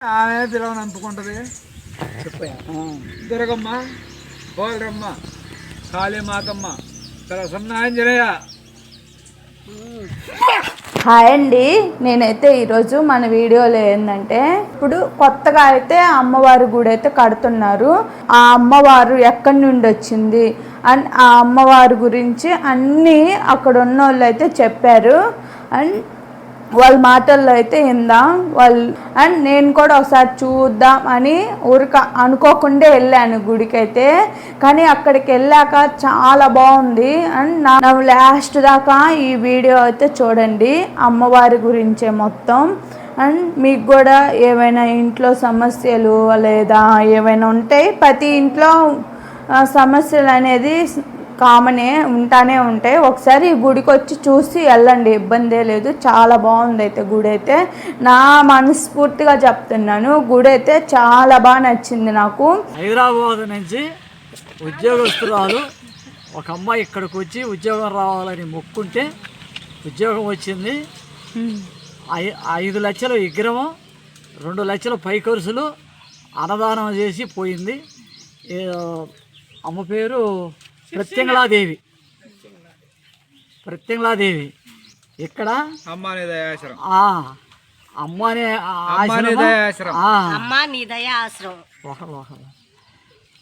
ఆమె పిలవని దుర్గమ్మ బోలరమ్మ కాళీమాతమ్మ సన్నాంజనేయ హాయ్ అండి. నేనైతే ఈరోజు మన వీడియోలో ఏంటంటే ఇప్పుడు కొత్తగా అయితే అమ్మవారి గుడి అయితే కడుతున్నారు. ఆ అమ్మవారు ఎక్కడి నుండి వచ్చింది? అండ్ ఆ అమ్మవారి గురించి అన్నీ అక్కడ ఉన్న వాళ్ళు అయితే చెప్పారు. అండ్ వాళ్ళ మాటల్లో అయితే ఇందాం వాళ్ళు అండ్ నేను కూడా ఒకసారి చూద్దాం అని ఊరిక అనుకోకుండా వెళ్ళాను గుడికైతే. కానీ అక్కడికి వెళ్ళాక చాలా బాగుంది. అండ్ నా లాస్ట్ దాకా ఈ వీడియో అయితే చూడండి. అమ్మవారి గురించే మొత్తం. అండ్ మీకు కూడా ఏవైనా ఇంట్లో సమస్యలు లేదా ఏవైనా ఉంటాయి ప్రతి ఇంట్లో సమస్యలు అనేది కామనే ఉంటానే ఉంటాయి ఒకసారి గుడికి వచ్చి చూసి వెళ్ళండి ఇబ్బందే లేదు చాలా బాగుంది అయితే గుడి అయితే. నా మనస్ఫూర్తిగా చెప్తున్నాను గుడి అయితే చాలా బాగా నచ్చింది నాకు. హైదరాబాద్ నుంచి ఉద్యోగస్తురాలు ఒక అమ్మాయి ఇక్కడికి వచ్చి ఉద్యోగం రావాలని మొక్కుంటే ఉద్యోగం వచ్చింది. ఐ- ఐదు లక్షల విగ్రహం రెండు లక్షల పైకొరుసులు అన్నదానం చేసి పోయింది. అమ్మ పేరు ప్రత్యంగళాదేవి ప్రత్యంగళాదేవి ఇక్కడ అమ్మ అనే దయాశ్రం ఆ అమ్మ అనే ఆ అమ్మ అనే ఆశ్రమం, దయాశ్రం. ఆ, అమ్మా నీ దయా ఆశ్రమం ఒకరు ఒకరు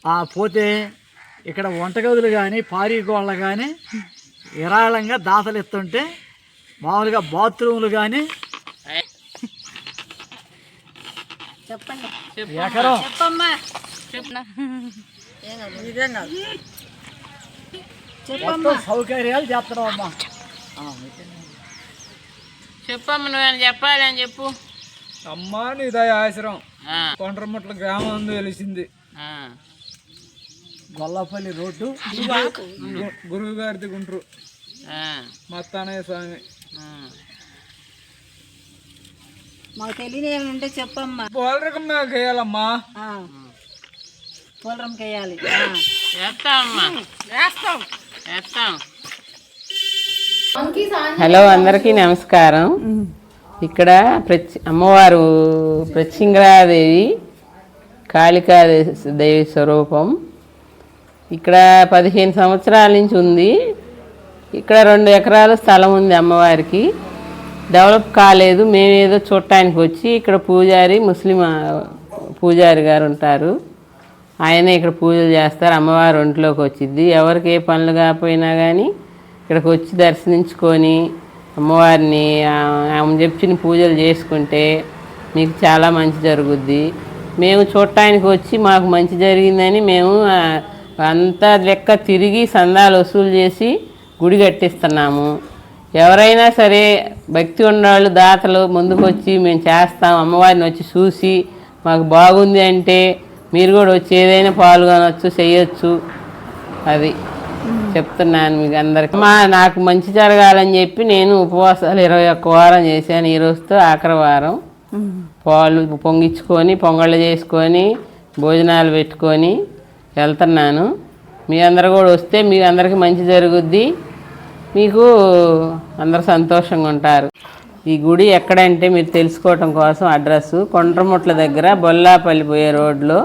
ఆ పోతే ఇక్కడ వంటగదులు కానీ పారీగోళ్ళ కానీ విరాళంగా దాతలు ఎత్తుంటే మామూలుగా బాత్రూములు కానీ చెప్పండి. ఎకరం చెప్పమ్మా. చెప్పమ్మా మొత్తం సౌకర్యాలు చేస్తున్నాం అమ్మా ఆ, చెప్పమ్మ నువ్వేమైనా చెప్పాలని చెప్పు. అమ్మ నీ దయాశ్రం ఆ, కొండ్రముట్ల గ్రామం అందు వెలిసింది. ఆ. గొల్లపల్లి రోడ్డు. గురువు గారిది గుంట్రు. ఆ, మత్తానయ్య స్వామి. మాకు తెలియని ఏమైనా ఉంటే చెప్పమ్మా. బోలరకం వేయాలమ్మా ఆ. పూలరంకి వేయాలి చేస్తామమ్మా చేస్తాం చేస్తాం హలో అందరికీ నమస్కారం. ఇక్కడ ప్రత్య అమ్మవారు ప్రత్యంగరాదేవి కాళికాదేవి స్వరూపం. ఇక్కడ పదిహేను సంవత్సరాల నుంచి ఉంది. ఇక్కడ రెండు ఎకరాల స్థలం ఉంది అమ్మవారికి. డెవలప్ కాలేదు. మేమేదో చూడటానికి వచ్చి ఇక్కడ పూజారి ముస్లిం పూజారి గారు ఉంటారు. ఆయన ఇక్కడ పూజలు చేస్తారు అమ్మవారు ఒంట్లోకి వచ్చింది ఎవరికి ఏ పనులు కాకపోయినా కానీ ఇక్కడికి వచ్చి దర్శించుకొని అమ్మవారిని ఆమె చెప్పిన పూజలు చేసుకుంటే మీకు చాలా మంచి జరుగుద్ది. మేము చూడటానికి వచ్చి మాకు మంచి జరిగిందని మేము అంతా లెక్క తిరిగి సందాలు వసూలు చేసి గుడి కట్టిస్తున్నాము. ఎవరైనా సరే భక్తి ఉన్నవాళ్ళు దాతలు ముందుకు వచ్చి మేము చేస్తాం అమ్మవారిని వచ్చి చూసి మాకు బాగుంది అంటే మీరు కూడా వచ్చి ఏదైనా పాల్గొనవచ్చు చేయొచ్చు అది చెప్తున్నాను మీకు అందరికి. మా నాకు మంచి జరగాలని చెప్పి నేను ఉపవాసాలు ఇరవై ఒక్క వారం చేశాను ఈ రోజుతో ఆఖరి వారం పాలు పొంగించుకొని పొంగళ్ళు చేసుకొని భోజనాలు పెట్టుకొని వెళ్తున్నాను. మీ అందరు కూడా వస్తే మీ అందరికీ మంచి జరుగుద్ది. మీకు అందరు సంతోషంగా ఉంటారు. ఈ గుడి ఎక్కడంటే మీరు తెలుసుకోవటం కోసం అడ్రస్ కొండ్రముట్ల దగ్గర బొల్లాపల్లి పోయే రోడ్లో.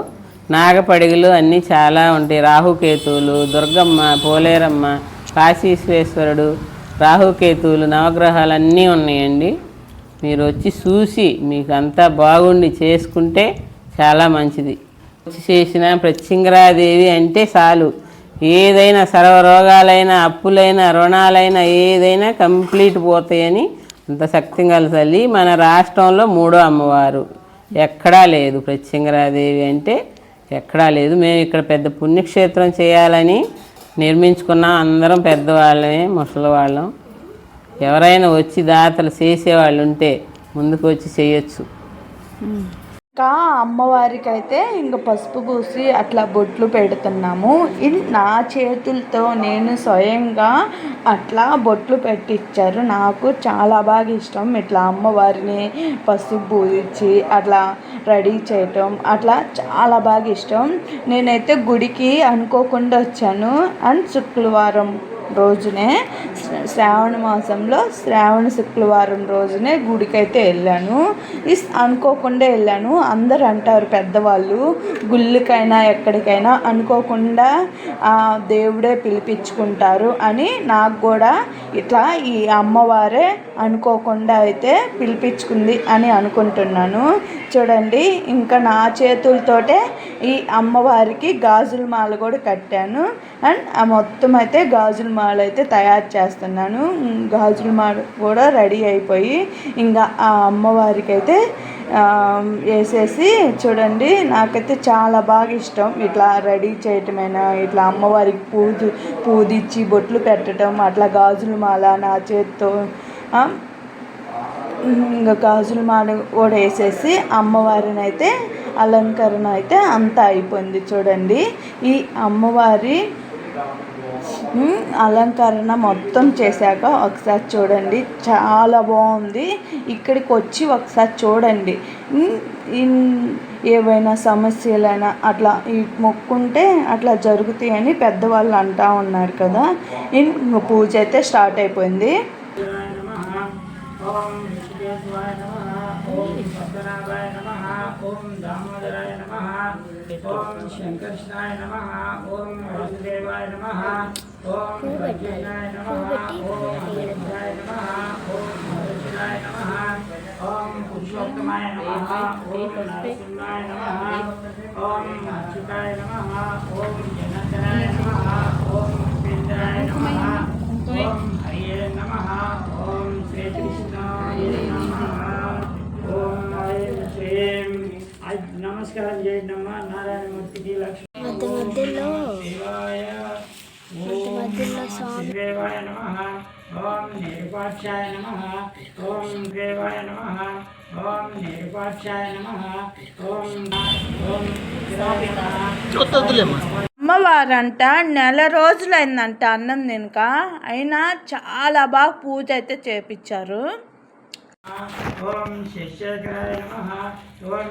నాగపడిగలు అన్నీ చాలా ఉంటాయి. రాహుకేతువులు దుర్గమ్మ పోలేరమ్మ కాశీశ్వేశ్వరుడు రాహుకేతువులు నవగ్రహాలు అన్నీ ఉన్నాయండి. మీరు వచ్చి చూసి మీకు అంతా బాగుండి చేసుకుంటే చాలా మంచిది. వచ్చి చేసిన ప్రత్యంగరాదేవి అంటే చాలు. ఏదైనా సర్వరోగాలైనా అప్పులైనా రుణాలైనా ఏదైనా కంప్లీట్ పోతాయని అంత శక్తి గల తల్లి మన రాష్ట్రంలో మూడో అమ్మవారు. ఎక్కడా లేదు ప్రత్యంగరాదేవి అంటే ఎక్కడా లేదు. మేము ఇక్కడ పెద్ద పుణ్యక్షేత్రం చేయాలని నిర్మించుకున్నాం అందరం పెద్దవాళ్ళమే ముసలి వాళ్ళం ఎవరైనా వచ్చి దాతలు చేసేవాళ్ళు ఉంటే ముందుకు వచ్చి చేయొచ్చు. ఇంకా అమ్మవారికి అయితే ఇంక పసుపు పూసి అట్లా బొట్లు పెడుతున్నాము. ఇది నా చేతులతో నేను స్వయంగా అట్లా బొట్లు పెట్టించారు నాకు చాలా బాగా ఇష్టం. ఇట్లా అమ్మవారిని పసుపు పూసి అట్లా రెడీ చేయటం అట్లా చాలా బాగా ఇష్టం. నేనైతే గుడికి అనుకోకుండా వచ్చాను. అండ్ శుక్రవారం రోజునే శ్రావణ మాసంలో శ్రావణ శుక్రవారం రోజునే గుడికైతే వెళ్ళాను. ఇస్ అనుకోకుండా వెళ్ళాను. అందరు అంటారు పెద్దవాళ్ళు గుళ్ళకైనా ఎక్కడికైనా అనుకోకుండా ఆ, దేవుడే పిలిపించుకుంటారు అని నాకు కూడా ఇట్లా ఈ అమ్మవారే అనుకోకుండా అయితే పిలిపించుకుంది అని అనుకుంటున్నాను. చూడండి ఇంకా నా చేతులతోటే ఈ అమ్మవారికి గాజుల మాల కూడా కట్టాను. అండ్ ఆ మొత్తం అయితే గాజుల మాల అయితే తయారు చేస్తున్నాను. ఉమ్, గాజుల కూడా రెడీ అయిపోయి ఇంకా ఆ అమ్మవారికి అయితే వేసేసి చూడండి నాకైతే చాలా బాగా ఇష్టం. ఇట్లా రెడీ చేయటమైనా ఇట్లా అమ్మవారికి పూజ పూదిచ్చి బొట్లు పెట్టడం అట్లా గాజుల మాల నా చేతితో ఇంకా గాజుల మాల కూడా వేసేసి అమ్మవారిని అయితే అలంకరణ అయితే అంతా అయిపోయింది చూడండి. ఈ అమ్మవారి అలంకరణ మొత్తం చేశాక ఒకసారి చూడండి. చాలా బాగుంది. ఇక్కడికి వచ్చి ఒకసారి చూడండి. ఏవైనా సమస్యలైనా అట్లా ఈ మొక్కుంటే అట్లా జరుగుతాయని పెద్దవాళ్ళు అంటా ఉన్నారు కదా. పూజ అయితే స్టార్ట్ అయిపోయింది ఓం విష్ణుదేవాయ నమః ఓం పద్మనాభాయ నమః ఓం దామోదరాయ నమః ఓం శంకర్షణాయ నమః ఓం వాసుదేవాయ నమః ఓం ప్రద్యుమ్నాయ నమః ఓం అనిరుద్ధాయ నమః ఓం మరుషులాయ నమః ఓం పురుషోత్తమాయ నమః ఓం నరసింహాయ నమః ఓం అచ్యుతాయ నమః ఓం జనార్దనాయ నమః ఓం ఉపేంద్రాయ నమః ఓం హరియే నమః ఓం శ్రీకృష్ణాయ నమః ఓం ఐం శ్రీం అజ్ నమస్కారం చేయండి అమ్మా నారాయణమూర్తికి లక్ష్మీ మధ్య మధ్యలో దేవాయ మధ్య మధ్యలో స్వామి దేవాయ నమః ఓం నిరుపాక్షాయ నమః. ఓం దేవాయ నమః. ఓం నిరుపాక్షాయ నమః. ఓం ఓం అమ్మవారంట నెల రోజులైందంట అన్నం తినక. అయినా చాలా బాగా పూజ అయితే చేపించారు ఓం శిష్యకాయ నమః. ఓం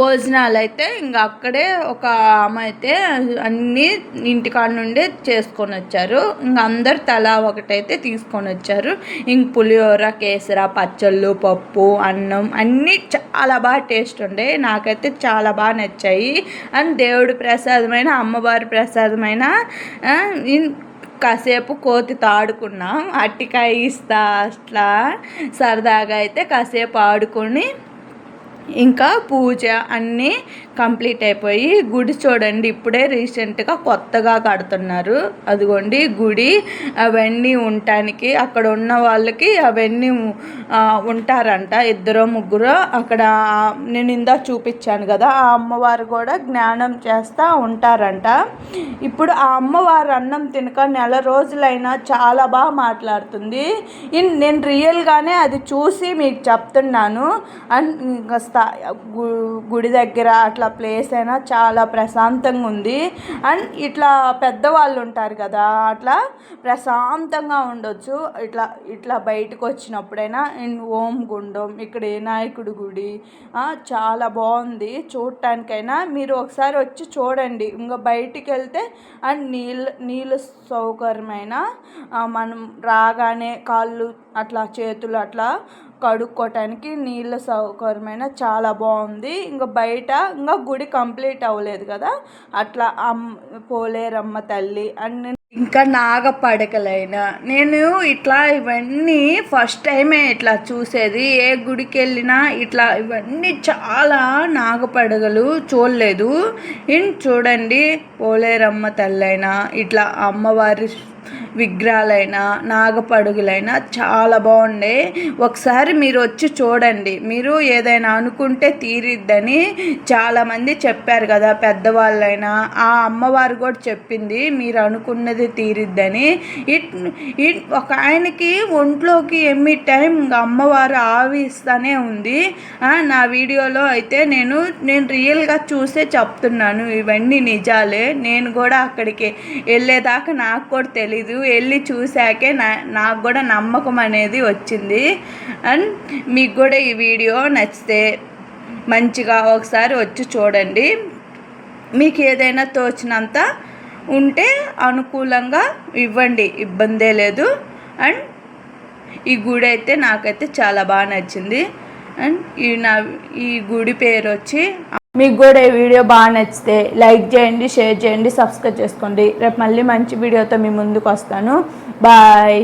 భోజనాలు అయితే ఇంకా అక్కడే ఒక ఆమె అయితే అన్నీ ఇంటికాడ నుండి చేసుకొని వచ్చారు. ఇంకా అందరు తలా ఒకటైతే తీసుకొని వచ్చారు. ఇంక పులిహోర కేసర పచ్చళ్ళు పప్పు అన్నం అన్నీ చాలా బాగా టేస్ట్ ఉండే. నాకైతే చాలా బాగా నచ్చాయి. అండ్ దేవుడి ప్రసాదమైన అమ్మవారి ప్రసాదమైన కాసేపు కోతితో ఆడుకున్నాం అట్టికాయ ఇస్తా అట్లా సరదాగా అయితే కాసేపు ఆడుకొని ఇంకా పూజ అన్నీ కంప్లీట్ అయిపోయి గుడి చూడండి ఇప్పుడే రీసెంట్గా కొత్తగా కడుతున్నారు. అదిగోండి గుడి అవన్నీ ఉండటానికి అక్కడ ఉన్న వాళ్ళకి అవన్నీ ఉంటారంట ఇద్దరు ముగ్గురు. అక్కడ నేను ఇందా చూపించాను కదా ఆ అమ్మవారు కూడా జ్ఞానం చేస్తూ ఉంటారంట. ఇప్పుడు ఆ అమ్మవారు అన్నం తినక నెల రోజులైనా చాలా బాగా మాట్లాడుతుంది. ఇన్- నేను రియల్గానే అది చూసి మీకు చెప్తున్నాను. అండ్ ఇంకా స్థా గుడి దగ్గర అట్లా అట్లా ప్లేస్ అయినా చాలా ప్రశాంతంగా ఉంది. అండ్ ఇట్లా పెద్దవాళ్ళు ఉంటారు కదా అట్లా ప్రశాంతంగా ఉండొచ్చు. ఇట్లా ఇట్లా బయటకు వచ్చినప్పుడైనా అండ్ ఓం గుండం ఇక్కడ వినాయకుడి గుడి చాలా బాగుంది. చూడటానికైనా మీరు ఒకసారి వచ్చి చూడండి. ఇంకా బయటికి వెళ్తే అండ్ నీళ్ళ నీళ్ళ సౌకర్యమైన మనం రాగానే కాళ్ళు అట్లా చేతులు అట్లా కడుక్కోవటానికి నీళ్ళ సౌకర్యమైన చాలా బాగుంది. ఇంకా బయట ఇంకా గుడి కంప్లీట్ అవ్వలేదు కదా. అట్లా అమ్మ పోలేరమ్మ తల్లి అండ్ ఇంకా నాగపడకలైనా. నేను ఇట్లా ఇవన్నీ ఫస్ట్ టైమే ఇట్లా చూసేది. ఏ గుడికి వెళ్ళినా ఇట్లా ఇవన్నీ చాలా నాగపడగలు చూడలేదు. ఇన్ చూడండి పోలేరమ్మ తల్లైనా ఇట్లా అమ్మవారి విగ్రహాలైనా నాగపడుగులైనా చాలా బాగుండే. ఒకసారి మీరు వచ్చి చూడండి. మీరు ఏదైనా అనుకుంటే తీరిద్దని చాలామంది చెప్పారు కదా పెద్దవాళ్ళైనా. ఆ అమ్మవారు కూడా చెప్పింది మీరు అనుకున్నది తీరిద్దని. ఇట్ ఇట్ ఒక ఆయనకి ఒంట్లోకి ఎమ్మి టైం ఇంకా అమ్మవారు ఆవిస్తూనే ఉంది. నా వీడియోలో అయితే నేను నేను రియల్గా చూసే చెప్తున్నాను. ఇవన్నీ నిజాలే. నేను కూడా అక్కడికి వెళ్ళేదాకా నాకు కూడా తెలియదు తెలీదు. వెళ్ళి చూశాకే నా నాకు కూడా నమ్మకం అనేది వచ్చింది. అండ్ మీకు కూడా ఈ వీడియో నచ్చితే మంచిగా ఒకసారి వచ్చి చూడండి. మీకు ఏదైనా తోచినంత ఉంటే అనుకూలంగా ఇవ్వండి. ఇబ్బందే లేదు. అండ్ ఈ గుడి అయితే నాకైతే చాలా బాగా నచ్చింది. అండ్ ఈ నా ఈ గుడి పేరు వచ్చి మీకు కూడా ఈ వీడియో బాగా నచ్చితే లైక్ చేయండి షేర్ చేయండి సబ్స్క్రైబ్ చేసుకోండి. రేపు మళ్ళీ మంచి వీడియోతో మీ ముందుకు వస్తాను. బాయ్.